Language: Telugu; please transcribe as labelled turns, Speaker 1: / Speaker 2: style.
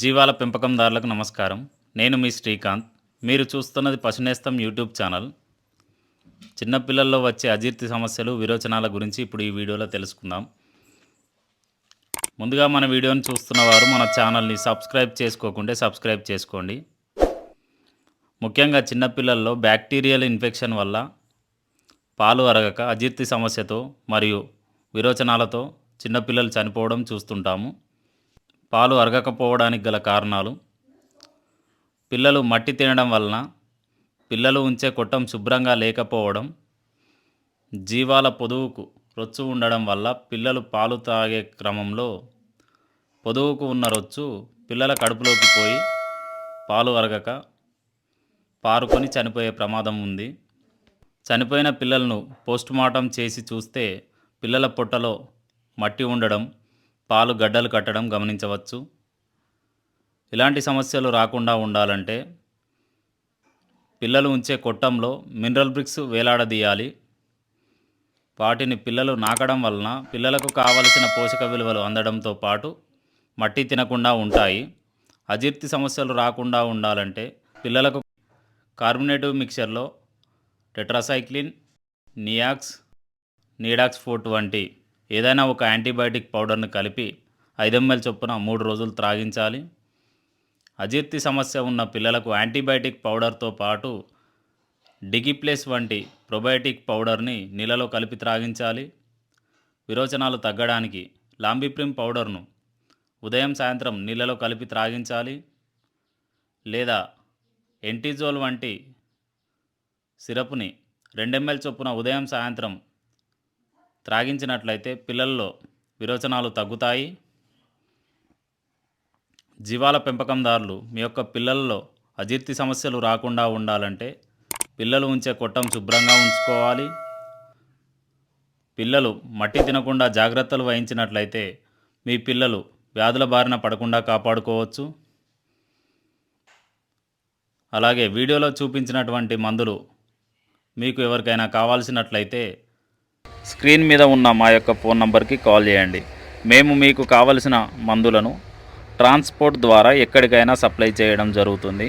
Speaker 1: జీవాల పెంపకందారులకు నమస్కారం. నేను మీ శ్రీకాంత్. మీరు చూస్తున్నది పశునేస్తం యూట్యూబ్ ఛానల్. చిన్నపిల్లల్లో వచ్చే అజీర్తి సమస్యలు విరోచనాల గురించి ఇప్పుడు ఈ వీడియోలో తెలుసుకుందాం. ముందుగా మన వీడియోని చూస్తున్నవారు మన ఛానల్ని సబ్స్క్రైబ్ చేసుకోకుంటే సబ్స్క్రైబ్ చేసుకోండి. ముఖ్యంగా చిన్నపిల్లల్లో బ్యాక్టీరియల్ ఇన్ఫెక్షన్ వల్ల పాలు అరగక అజీర్తి సమస్యతో మరియు విరోచనాలతో చిన్నపిల్లలు చనిపోవడం చూస్తుంటాము. పాలు అరగకపోవడానికి గల కారణాలు. పిల్లలు మట్టి తినడం వలన పిల్లలు ఉంచే కొట్టం శుభ్రంగా లేకపోవడం జీవాల పొదువుకు రొచ్చు ఉండడం వల్ల పిల్లలు పాలు తాగే క్రమంలో పొదువుకు ఉన్న రొచ్చు పిల్లల కడుపులోకి పోయి పాలు అరగక పారుకొని చనిపోయే ప్రమాదం ఉంది. చనిపోయిన పిల్లలను పోస్టుమార్టం చేసి చూస్తే పిల్లల పొట్టలో మట్టి ఉండడం పాలు గడ్డలు కట్టడం గమనించవచ్చు. ఇలాంటి సమస్యలు రాకుండా ఉండాలంటే పిల్లలు ఉంచే కొట్టంలో మినరల్ బ్రిక్స్ వేలాడదీయాలి. వాటిని పిల్లలు నాకడం వలన పిల్లలకు కావలసిన పోషక విలువలు అందడంతో పాటు మట్టి తినకుండా ఉంటాయి. అజీర్తి సమస్యలు రాకుండా ఉండాలంటే పిల్లలకు కార్బొనేటివ్ మిక్చర్లో టెట్రాసైక్లిన్ నియాక్స్ నీడాక్స్ ఫోర్ట్ వంటి ఏదైనా ఒక యాంటీబయాటిక్ పౌడర్ను కలిపి ఐదు ఎంఎల్ చొప్పున మూడు రోజులు త్రాగించాలి. అజీర్తి సమస్య ఉన్న పిల్లలకు యాంటీబయాటిక్ పౌడర్తో పాటు డిగిప్లేస్ వంటి ప్రొబయోటిక్ పౌడర్ని నీళ్ళలో కలిపి త్రాగించాలి. విరోచనాలు తగ్గడానికి లాంబిప్రిమ్ పౌడర్ను ఉదయం సాయంత్రం నీళ్ళలో కలిపి త్రాగించాలి. లేదా ఎంటిజోల్ వంటి సిరప్ని రెండు ఎంఎల్ చొప్పున ఉదయం సాయంత్రం త్రాగించినట్లయితే పిల్లల్లో విరోచనాలు తగ్గుతాయి. జీవాల పెంపకందారులు మీ యొక్క పిల్లల్లో అజీర్తి సమస్యలు రాకుండా ఉండాలంటే పిల్లలు ఉంచే కొట్టం శుభ్రంగా ఉంచుకోవాలి. పిల్లలు మట్టి తినకుండా జాగ్రత్తలు వహించినట్లయితే మీ పిల్లలు వ్యాధుల బారిన పడకుండా కాపాడుకోవచ్చు. అలాగే వీడియోలో చూపించినటువంటి మందులు మీకు ఎవరికైనా కావాల్సినట్లయితే స్క్రీన్ మీద ఉన్న మా యొక్క ఫోన్ నంబర్కి కాల్ చేయండి. మేము మీకు కావలసిన మందులను ట్రాన్స్పోర్ట్ ద్వారా ఎక్కడికైనా సప్లై చేయడం జరుగుతుంది.